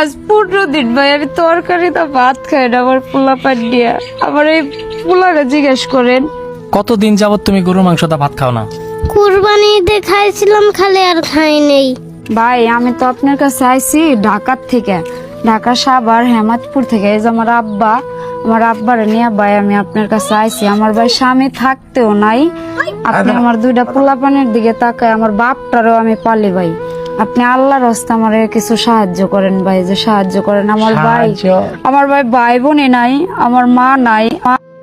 আজ পনেরো দিন ভাই আমি তরকারিতে ভাত খাই না আমার পোলা পাট দিয়া। আমার এই পোলাকে জিজ্ঞেস করেন। কতদিন যাবত তুমি গরুর মাংসটা ভাত খাও না? কুরবানিতে খাইছিলাম খালি আর খাই নেই। ভাই আমি তো আপনার কাছে আইছি ঢাকার থেকে। ঢাকা সাভার হেমাদপুর থেকে। এই যে আমার আব্বা আমার আব্বারে নিয়ে ভাই আমি আপনার কাছে আইছি। আমার ভাই স্বামী থাকতেও নাই। আপনি আমার দুইটা পোলাপানের দিকে তাকায় আমার বাপটারও আমি পালি ভাই। আপনি আল্লাহর হস্তে আমার কিছু সাহায্য করেন ভাই যে সাহায্য করেন। আমার ভাই আমার ভাই ভাই বোনই নাই আমার মা নাই।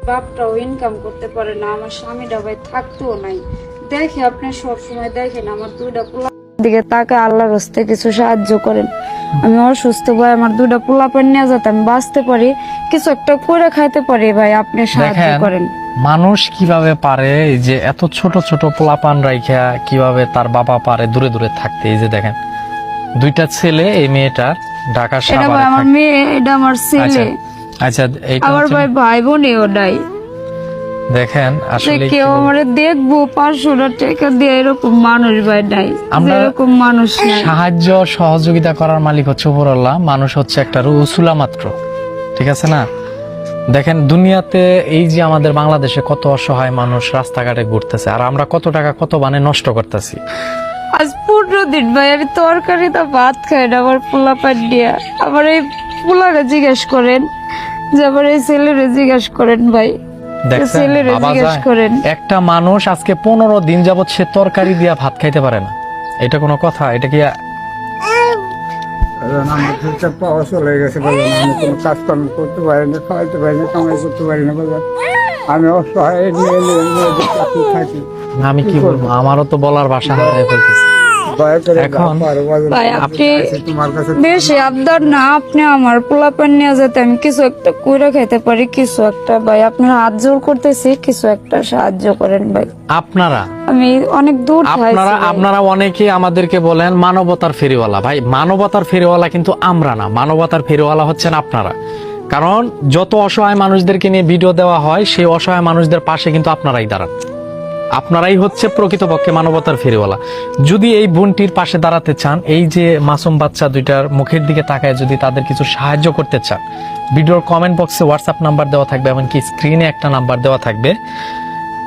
বাপটাও ইনকাম করতে পারে না আমার স্বামীটা ভাই থাকতেও নাই। দেখে আপনি সব সময় দেখেন আমার দুইটা পোলা দিকে তাকে আল্লাহর হস্তে কিছু সাহায্য করেন। আমি অসুস্থ ভাই আমার দুইটা পোলা পেন নিয়ে যাতে আমি বাঁচতে পারি। কিছু একটা করে খাইতে পারি ভাই আপনি সাহায্য দেখেন করেন। মানুষ কীভাবে পারে এই যে এত ছোট ছোট পোলাপান রাইখা কীভাবে তার বাবা পারে দূরে দূরে থাকতে এই যে দেখেন দুইটা ছেলে এই মেয়েটার ঢাকা এটা ভাই সাভারে আমার থাকে। মেয়ে এটা আমার আচ্ছা ছেলে। আচ্ছা এইটা আমার হচ্ছে- ভাই ভাই দেখেন যে আসলে কেউ? আমার দেখব পাঁচশো টাকা দিয়ে এরকম মানুষ ভাই নাই আমরা- এরকম মানুষ নাই। সাহায্য সহযোগিতা করার মালিক হচ্ছে উপরওয়ালা মানুষ হচ্ছে একটা রসুলা মাত্র। ঠিক আছে না? দেখেন দুনিয়াতে এই যে আমাদের বাংলাদেশে কত অসহায় মানুষ রাস্তাঘাটে ঘুরতেছে আর আমরা কত টাকা কত বানে নষ্ট করতেছি। আজ পনেরো দিন ভাই আমি তরকারিতে ভাত খাই না আমার পোলা দিয়া আমার এই পোলাকে জিজ্ঞেস করেন যে আমার এই ছেলেরে জিজ্ঞেস করেন ভাই। ছেলেরে জিজ্ঞেস করেন। একটা মানুষ আজকে পনেরো দিন যাবত সে তরকারি দিয়া ভাত খাইতে পারে না। এটা কোনো কথা? এটা কি কারণ আমার ফিউচার পাওয়া চলে গেছে বললাম আমি কোনো কাজকর্ম করতে পারি না খাওয়াইতে পারি না কামাই করতে পারি না বললাম আমি অসহায় নিয়ে নিয়ে থাকি আমি কি বলব আমারও তো বলার ভাষা হারাই ফেলতেছি এখন- ভাই আপনি বেশি আবদার না আপনি আমার পোলা নিয়ে যেতে আমি কিছু একটা করে খাইতে পারি কিছু একটা ভাই আপনার হাত জোর করতেছি কিছু একটা সাহায্য করেন ভাই। আপনারা আমি অনেক দূর আপনারা আপনারা অনেকে আমাদেরকে বলেন মানবতার ফেরিওয়ালা। ভাই মানবতার ফেরিওয়ালা কিন্তু আমরা না। মানবতার ফেরিওয়ালা হচ্ছেন আপনারা। কারণ যত অসহায় মানুষদেরকে নিয়ে ভিডিও দেওয়া হয় সেই অসহায় মানুষদের পাশে কিন্তু আপনারাই দাঁড়ান। আপনারাই হচ্ছে প্রকৃতপক্ষে মানবতার ফেরিওয়ালা। যদি এই বোনটির পাশে দাঁড়াতে চান, এই যে মাসুম বাচ্চা দুইটার মুখের দিকে তাকায় যদি তাদের কিছু সাহায্য করতে চান, ভিডিওর কমেন্ট বক্সে হোয়াটসঅ্যাপ নাম্বার দেওয়া থাকবে, এমনকি স্ক্রিনে একটা নাম্বার দেওয়া থাকবে।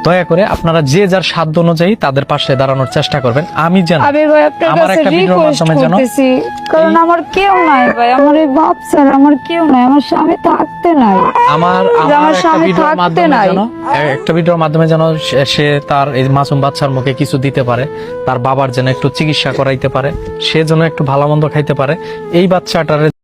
দয়া করে আপনারা যে যার সাধ্য অনুযায়ী তাদের পাশে দাঁড়ানোর চেষ্টা করবেন। আমি যেন আমি ভাই আপনার কাছে একটা ভিডিওর রিকোয়েস্ট মাধ্যমে যেন করতেছি। কারণ আমার কেউ নাই ভাই আমার এই বাপ স্যার আমার কেউ নাই আমার স্বামী থাকতে নাই। আমার আমার স্বামী থাকতে নাই। একটা ভিডিওর মাধ্যমে যেন সে- সে তার এই মাসুম বাচ্চার মুখে কিছু দিতে পারে তার বাবার যেন একটু চিকিৎসা করাইতে পারে সে যেন একটু ভালো মন্দ খাইতে পারে। এই বাচ্চাটার